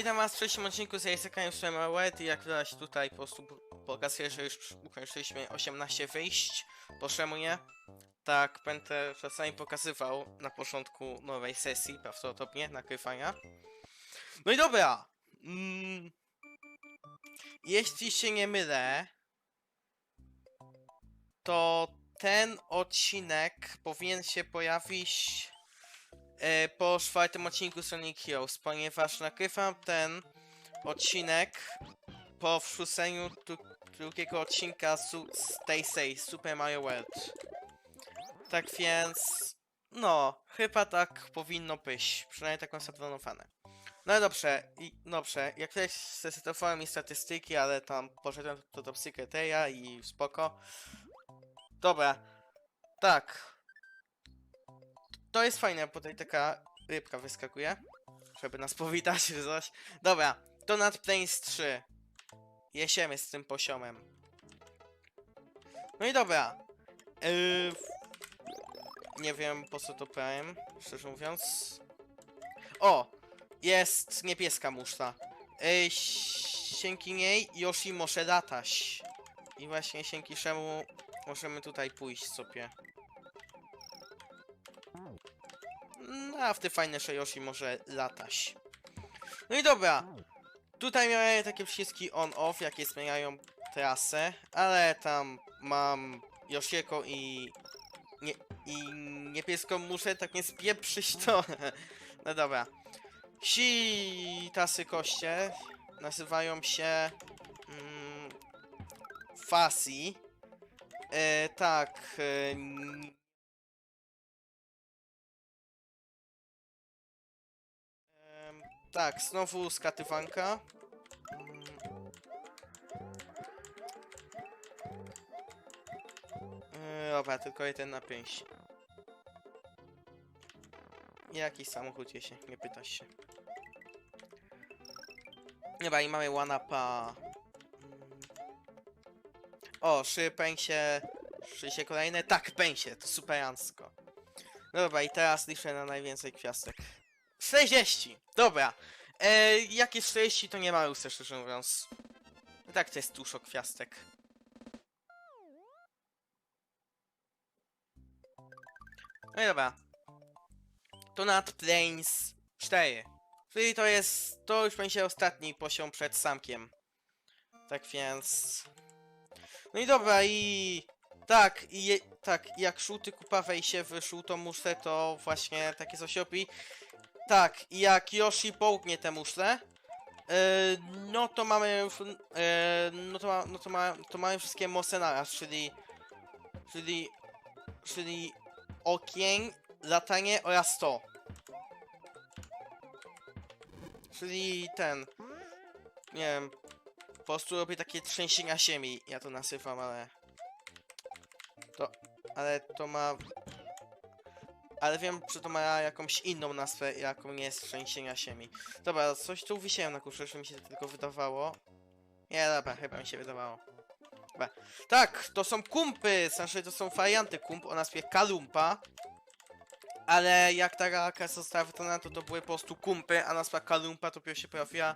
Witam was w trzecim odcinku z Jace'em Swimmer i jak widać tutaj po prostu pokazuję, że już ukończyliśmy 18 wyjść po Szemuje. Tak będę czasami pokazywał na początku nowej sesji, prawdopodobnie, nagrywania. No i dobra! Mm, jeśli się nie mylę, to ten odcinek powinien się pojawić e, po czwartym odcinku Sonic Heroes, ponieważ nagrywam ten odcinek po wrzuceniu dru- drugiego odcinka su- z tej Super Mario World. Tak więc, no, chyba tak powinno być, przynajmniej tak mam zaplanowane. No dobrze, i dobrze, jak tutaj zresetowałem mi statystyki, ale tam poszedłem do, do Psycheteria i spoko. Dobra, tak, to jest fajne, bo tutaj taka rybka wyskakuje. Żeby nas powitać czy coś. Dobra, to nad Plains 3. Jesiemy z tym poziomem. No i dobra. Yy, nie wiem po co to brałem, szczerze mówiąc. O! Jest niebieska muszla. Yy, dzięki niej Yoshi może latać. I właśnie dzięki czemu możemy tutaj pójść sobie. A w te fajne że Yoshi może latać. No i dobra. Tutaj miałem takie przyciski on-off, jakie zmieniają trasę, ale tam mam Yoshiego i... Nie, i niebieską muszę tak nie spieprzyć to. No dobra. Ci tasy koście nazywają się... Mm, Fasi. E, tak. E, tak, znowu skatywanka. Mm. E, Dobra, tylko jeden na pięć. Jaki samochód jesie? Nie pytasz się. Dobra, i mamy one-upa. Mm. O, trzy pęsie. Trzy się kolejne. Tak, pęsie, to superancko. Dobra, i teraz liczę na najwięcej gwiazdek. 40! Dobra. E, jak jest 40, to nie ma już szczerze mówiąc. I tak to jest dużo gwiazdek. No i dobra. To nad Plains 4. Czyli to jest. To już będzie ostatni poziom przed samkiem. Tak więc. No i dobra, i. Tak, i je, tak, jak żółty kupa wejście w żółtą muszlę, to właśnie takie coś robi. Tak, i jak Yoshi połknie te muszle, yy, no to mamy już, yy, no to, ma, no to, ma, to mamy wszystkie moce naraz, czyli, czyli, czyli ogień, latanie oraz to. Czyli ten, nie wiem, po prostu robię takie trzęsienia ziemi, ja to nazywam, ale, to, ale to ma ale wiem, że to ma jakąś inną nazwę, jaką nie jest trzęsienia ziemi. Dobra, coś tu wisiałem na kurze, że mi się to tylko wydawało. Nie, dobra, chyba mi się wydawało. Dobra. Tak, to są kumpy, znaczy to są warianty kump o nazwie Kalumpa. Ale jak ta raka została wykonana, to to były po prostu kumpy, a nazwa Kalumpa dopiero się pojawiła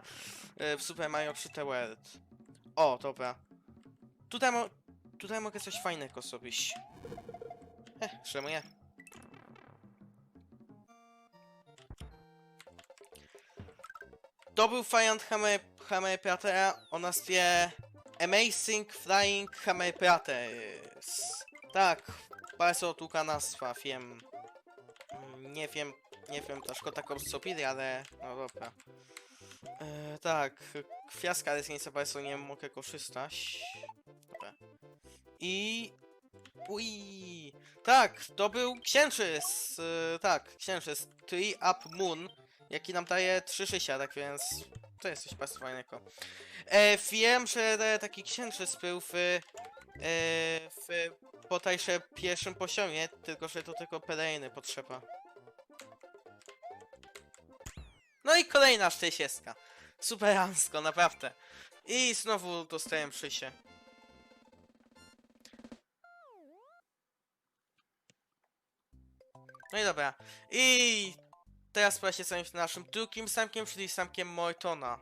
e, w Super Mario 3D World. O, dobra. Tutaj, mo tutaj mogę coś fajnego zrobić. Eh, czemu nie? To był Flyant Hammer, Hammer Pratera o nazwie Amazing Flying Hammer Pratters. Tak, bardzo długa nazwa, wiem. Nie wiem, nie wiem dlaczego taką zrobili, ale no dobra. E, tak, niej za bardzo nie mogę korzystać. Dobra. I... Ui! Tak, to był księżyc! E, tak, księżyc. Tree Up Moon jaki nam daje 3 życia, tak więc to jest coś bardzo fajnego. E, wiem, że e, taki księżyc był w, e, w bodajże pierwszym poziomie, tylko że do tego peleryny potrzeba. No i kolejna 40. Superancko, naprawdę. I znowu dostałem przysie. No i dobra. I teraz pora się zająć naszym drugim zamkiem, czyli zamkiem Mortona.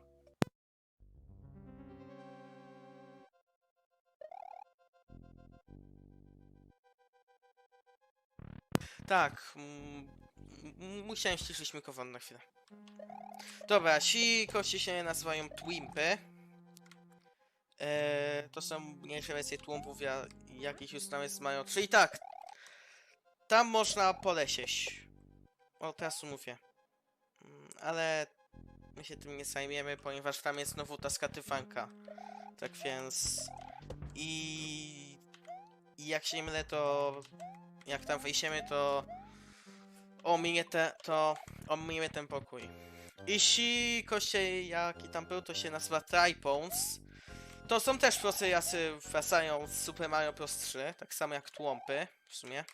Tak, musiałem ściszyć mikrofon na chwilę. Dobra, ci kości się nazywają Twimpy. Eee, to są mniejsze wersje tłumpów, ja, jakich już tam jest mają. Czyli tak, tam można polecieć. O, teraz mówię. Mm, Ale my się tym nie zajmiemy, ponieważ tam jest znowu ta skatyfanka. Tak więc... I... I jak się nie mylę, to... Jak tam wejdziemy, to... Ominie te, to... Ominiemy ten pokój. Jeśli kościej jaki tam był, to się nazywa Tripons. To są też proste jasy wracają z Super Mario Bros. 3, tak samo jak tłąpy, w sumie.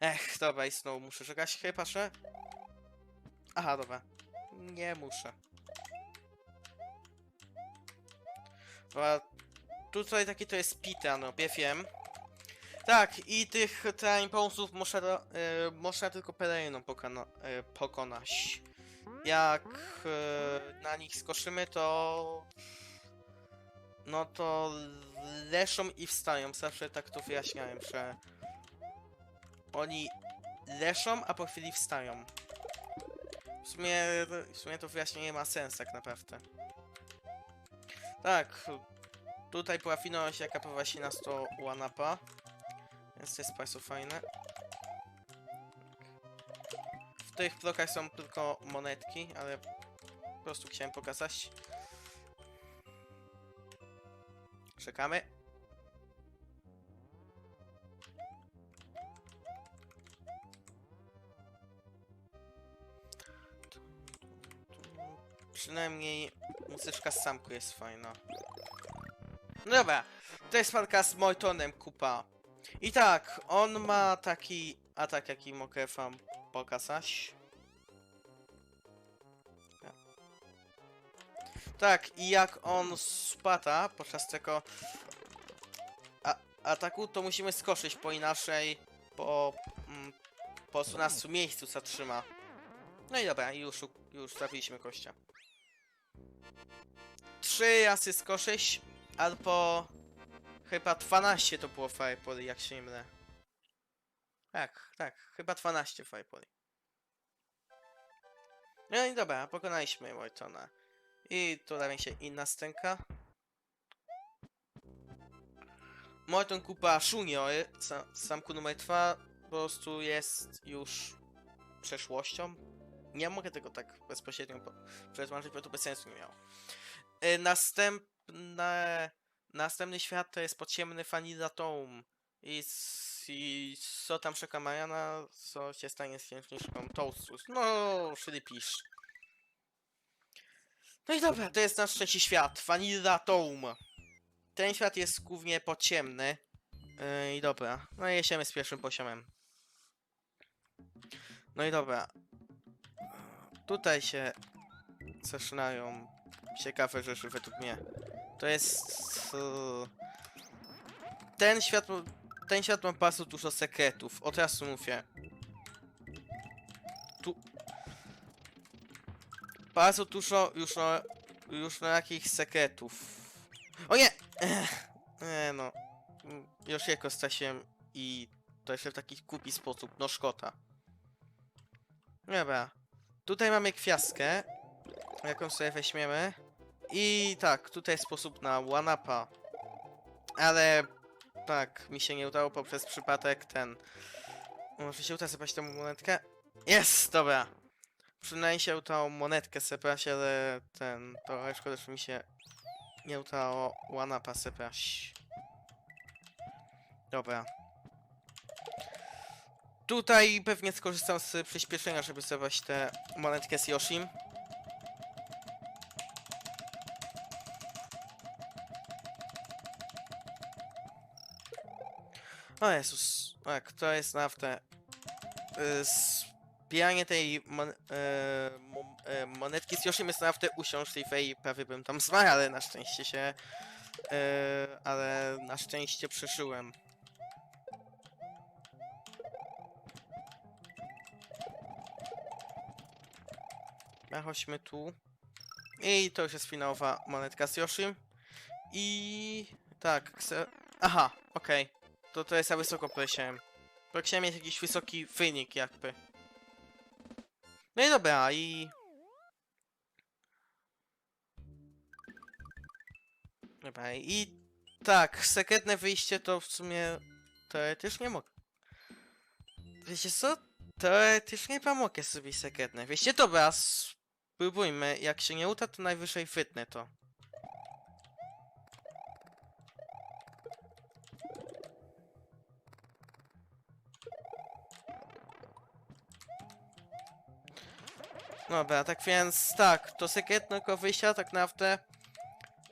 Ech, dobra, i znowu muszę czekać, chyba, że... Aha, dobra. Nie muszę. Dobra, tutaj taki to jest pita, no, wiem. Tak, i tych traimponsów do- y, tylko pereną pokona, y, pokonać. Jak y, na nich skoszymy, to... No to leszą i wstają. Zawsze tak to wyjaśniałem, że oni leszą, a po chwili wstają. W sumie, w sumie to wyjaśnienie ma sens tak naprawdę. Tak, tutaj była finalność jaka prowadzi nas do Wanapa. Więc to jest bardzo fajne. W tych blokach są tylko monetki, ale po prostu chciałem pokazać. Czekamy. Przynajmniej muzyczka z samku jest fajna. No Dobra, to jest walka z Mortonem Kupa. I tak, on ma taki atak, jaki mogę wam pokazać. Tak, i jak on spada podczas tego ataku, to musimy skoszyć, bo inaczej po, mm, po prostu nas w miejscu zatrzyma. No i dobra, już, już trafiliśmy kościa. Trzy razy skoszyć, albo chyba 12 to było Fireball, jak się nie mylę. Tak, tak, chyba 12 Fireball. No i dobra, pokonaliśmy Mortona. I tu mi się inna stęka. Morton Kupa Junior, sa, samku numer 2, po prostu jest już przeszłością. Nie mogę tego tak bezpośrednio po- przetłumaczyć, bo to bez sensu nie miało. Y, następne, następny świat to jest podziemny Dome. I, I co tam czeka Mariana, co się stanie z księżniczką Toastus. No, czyli pisz. No i dobra, to jest nasz trzeci świat, Vanilla. Ten świat jest głównie podziemny. Yy, I dobra, no i jedziemy z pierwszym poziomem. No i dobra. Tutaj się zaczynają ciekawe rzeczy według mnie. To jest... Ten świat... Ten świat ma bardzo dużo sekretów. Od razu mówię. Tu... Bardzo dużo już no... Już no jakichś sekretów. O nie! Nie no. Już jako Stasiem i to jeszcze w taki głupi sposób. No szkoda. Dobra. Tutaj mamy kwiastkę, jaką sobie weźmiemy. I tak, tutaj sposób na one-upa. Ale tak, mi się nie udało poprzez przypadek ten. Może się uda zebrać tą monetkę? Jest, dobra. Przynajmniej się udało monetkę zebrać, ale ten, to szkoda, że mi się nie udało one-upa zebrać. Dobra. Tutaj pewnie skorzystam z przyspieszenia, żeby zebrać tę monetkę z Yoshim. O Jezus, tak, to jest naprawdę... y, Zbieranie tej mon, e, mo, monetki z Yoshim jest naprawdę uciążliwe i prawie bym tam zmarł, ale na szczęście się... E, ale na szczęście przeżyłem. A chodźmy tu. I to już jest finałowa monetka z Yoshim. I tak. Aha, okej. To to jest za wysoko poleciałem. Bo chciałem mieć jakiś wysoki wynik jakby. No i dobra, i... Dobra, i tak, sekretne wyjście to w sumie teoretycznie mogę. Wiecie co? Teoretycznie chyba mogę sobie sekretne. Wiecie, dobra, spróbujmy. Jak się nie uda, to najwyżej wytnę to. Dobra, tak więc tak, to sekretnego wyjścia tak naprawdę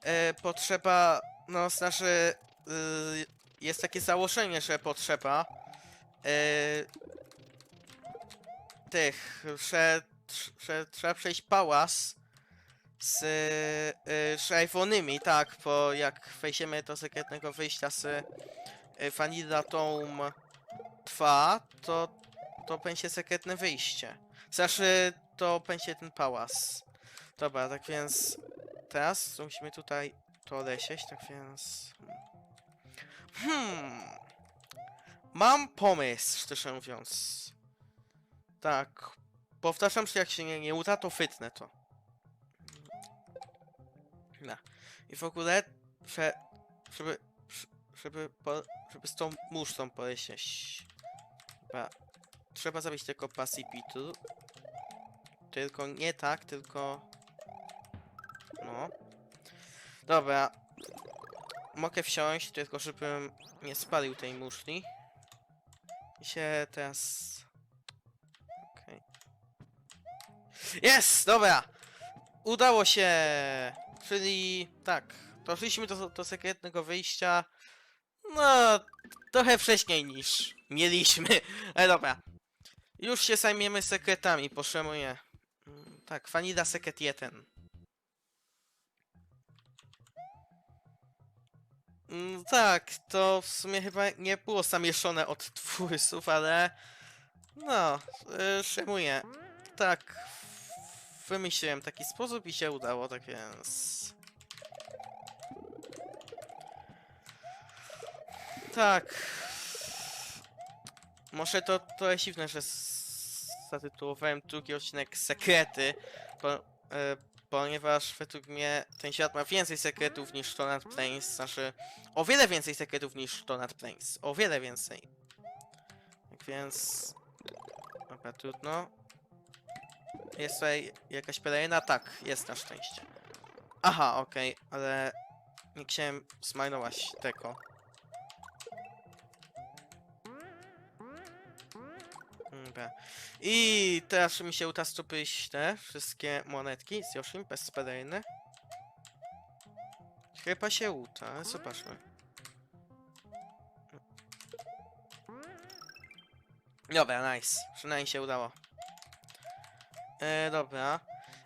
e, potrzeba, no znaczy y, jest takie założenie, że potrzeba e, tych, że, że trzeba przejść pałas z y, szajfonymi, tak, bo jak wejdziemy do sekretnego wyjścia z y, Vanilla Tomb 2, to to będzie sekretne wyjście. Znaczy, to będzie ten pałas. Dobra, tak więc teraz musimy tutaj to lecieć, tak więc... Hmm... Mam pomysł, szczerze mówiąc. Tak. Powtarzam, że jak się nie, nie uda, to fytnę to. No. I w ogóle, że, żeby, żeby, po, żeby z tą musztą polecieć. Trzeba zabić tylko Pacipitu. Tylko nie tak, tylko... No. Dobra. Mogę wsiąść, tylko żebym nie spalił tej muszli. I się teraz... Okej. Jest! Dobra! Udało się! Czyli tak, doszliśmy do, do sekretnego wyjścia. No, trochę wcześniej niż mieliśmy. Ale dobra. Już się zajmiemy sekretami, potrzebuję. Tak, Vanilla Secret 1. Mm, Tak, to w sumie chyba nie było zamieszone od twórców, ale... No, yy. Tak, wymyśliłem taki sposób i się udało, tak więc... Tak. Może to, to jest dziwne, że zatytułowałem drugi odcinek Sekrety, bo, e, ponieważ według mnie ten świat ma więcej sekretów niż Tonat Plains, znaczy o wiele więcej sekretów niż Tonat Plains, o wiele więcej. Tak więc... Dobra, trudno. Jest tutaj jakaś pelerina? Tak, jest na szczęście. Aha, okej, ale nie chciałem zmarnować tego. Dobra. I teraz mi się uda zdobyć te wszystkie monetki z Yoshim bez peleryny. Chyba się uda, zobaczmy. Dobra, nice. Przynajmniej się udało. E, dobra.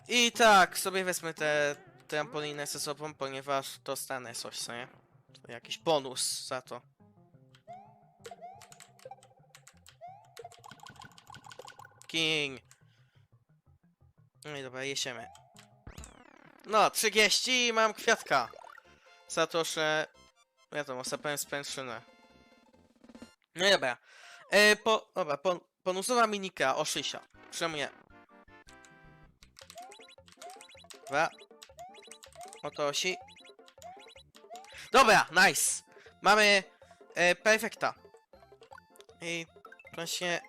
I tak, sobie wezmę te trampolinę ze sobą, ponieważ dostanę coś, co nie? Jakiś bonus za to. King. No i dobra, jesiemy. No, 30 i mam kwiatka. Za to, że... Wiadomo, zapałem sprężynę. No i dobra. E, po... Dobra, po, bonusowa minika o 60. Czemu nie? Dobra. Oto osi. Dobra, nice. Mamy e, perfekta. I właśnie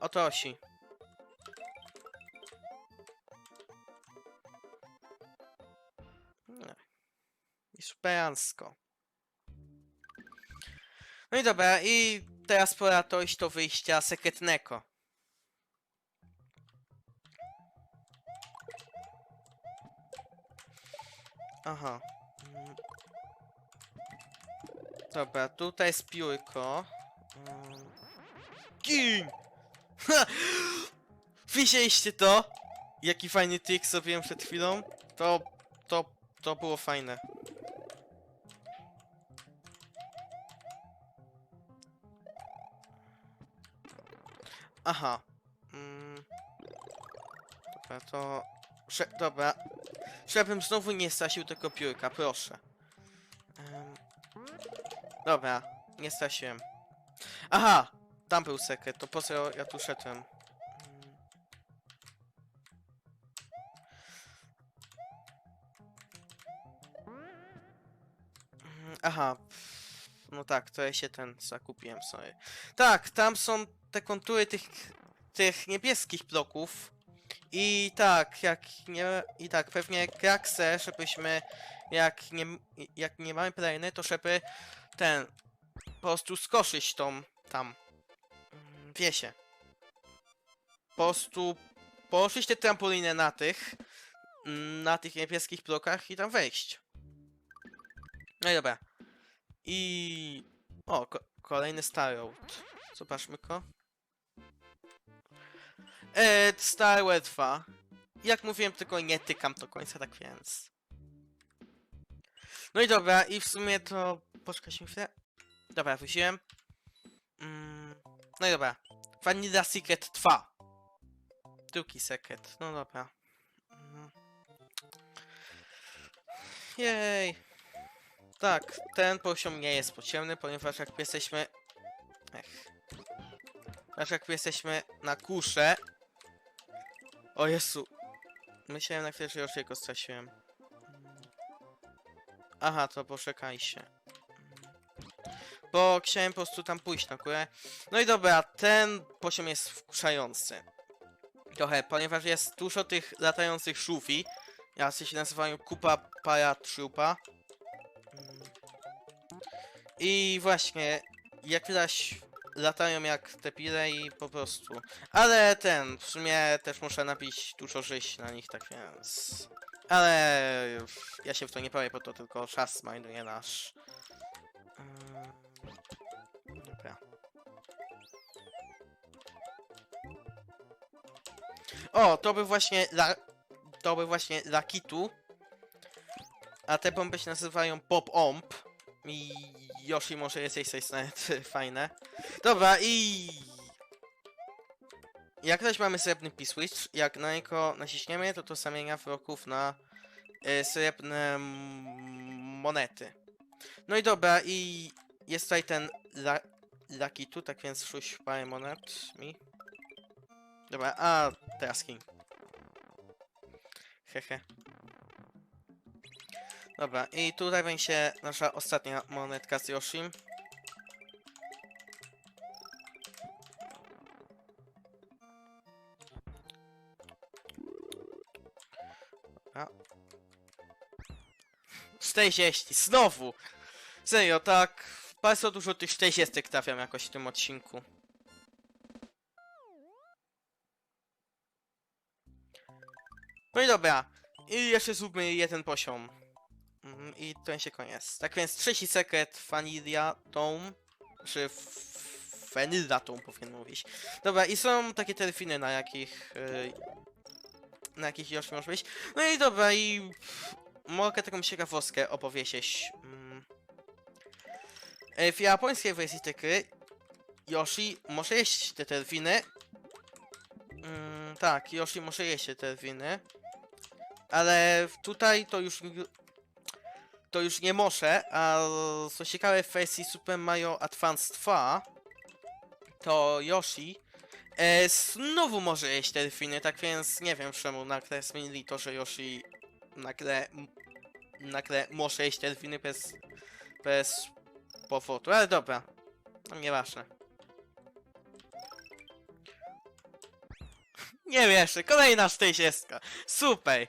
oto osi. No i dobra, i teraz pora to iść do wyjścia sekretnego. Aha. Dobra, tutaj jest piórko. Ha! Widzieliście to? Jaki fajny trik zrobiłem przed chwilą? To, to, to było fajne. Aha. Mm. Dobra, to Sze dobra. Żebym znowu nie stracił tego piórka, proszę. Em, dobra, nie straciłem. Aha! Tam był sekret, to po co ja tu szedłem? Mm, Aha. No tak, to ja się ten zakupiłem sobie. Tak, tam są te kontury tych, tych niebieskich bloków. I tak, jak nie. I tak, pewnie Krak chce, żebyśmy. Jak nie, jak nie mamy plany, to żeby ten. Po prostu skoszyć tą tam. mm, Wiesie. Po prostu położyć te trampolinę na tych. mm, Na tych niebieskich blokach i tam wejść. No i dobra. I. O, ko kolejny Star Road. Zobaczmy go. E, Star Wars 2. Jak mówiłem, tylko nie tykam do końca, tak więc. No i dobra, i w sumie to. Poczekaj się chwilę. Dobra, wróciłem. Mm, no i dobra. Vanilla Secret 2. Drugi sekret. No dobra. Mm. Jej. Tak, ten poziom nie jest pociemny, ponieważ jak jesteśmy... Ech. Ponieważ jak jesteśmy na kusze... O Jezu. Myślałem na chwilę, że już jego straciłem. Aha, to poczekaj się. Bo chciałem po prostu tam pójść na górę. No i dobra, ten poziom jest wkurzający. Trochę, ponieważ jest dużo tych latających żółwi. Jacy się nazywają Kupa Paratrupa. Mm. I właśnie, jak widać, latają jak te pile i po prostu. Ale ten, w sumie też muszę napić dużo żyć na nich, tak więc. Ale ja się w to nie bawię, bo to tylko czas znajduje nasz. Ym, Dobra. O, to by właśnie la... To by właśnie Lakitu. A te bomby się nazywają Pop Omp. I Yoshi może jest coś nawet fajne. Dobra i... Jak też mamy srebrny P-Switch, jak na niego naciśniemy, to to zamienia wroków na e, srebrne monety. No i dobra, i jest tutaj ten Lucky tu, tak więc rzuć parę monet mi. Dobra, a teraz King. Hehe. Dobra, i tutaj będzie nasza ostatnia monetka z Yoshim. Dobra. 40, znowu! Serio, tak bardzo dużo tych 40 trafiam jakoś w tym odcinku. No i dobra, i jeszcze zróbmy jeden poziom. I to się koniec. Tak więc trzeci sekret Vanilla Dome. Czy f- Vanilla Dome powinien mówić. Dobra, i są takie delfiny, na jakich. Yy, na jakich już może być. No i dobra, i. Mogę taką ciekawostkę opowiedzieć. Mm. E, W japońskiej wersji tej gry Yoshi może jeść te delfiny. Mm, tak, Yoshi może jeść te delfiny. Ale tutaj to już to już nie może, a co ciekawe w wersji Super Mario Advance 2 to Yoshi e, znowu może jeść delfiny, tak więc nie wiem czemu nagle zmienili to, że Yoshi nagle nagle może jeść delfiny bez bez powodu, ale dobra, no nieważne. Nie wiesz, kolejna 40. Super.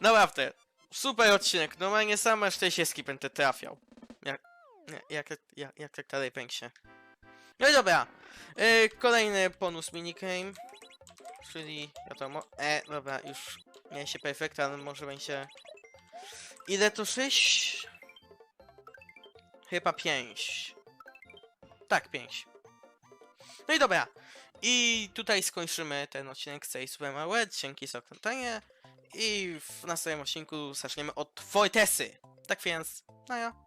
Naprawdę. Super odcinek. Normalnie same 40 będę trafiał. Jak, nie, jak, jak, jak tak dalej pęksie. No i dobra. Yy, kolejny bonus minigame. Czyli wiadomo. E, dobra, już miałem się perfekt, ale może będzie. Ile to 6? Chyba 5. Tak, 5. No i dobra. I tutaj skończymy ten odcinek z tej Super World. Dzięki za oglądanie. I w następnym odcinku zaczniemy od Fortesy. Tak więc, no ja.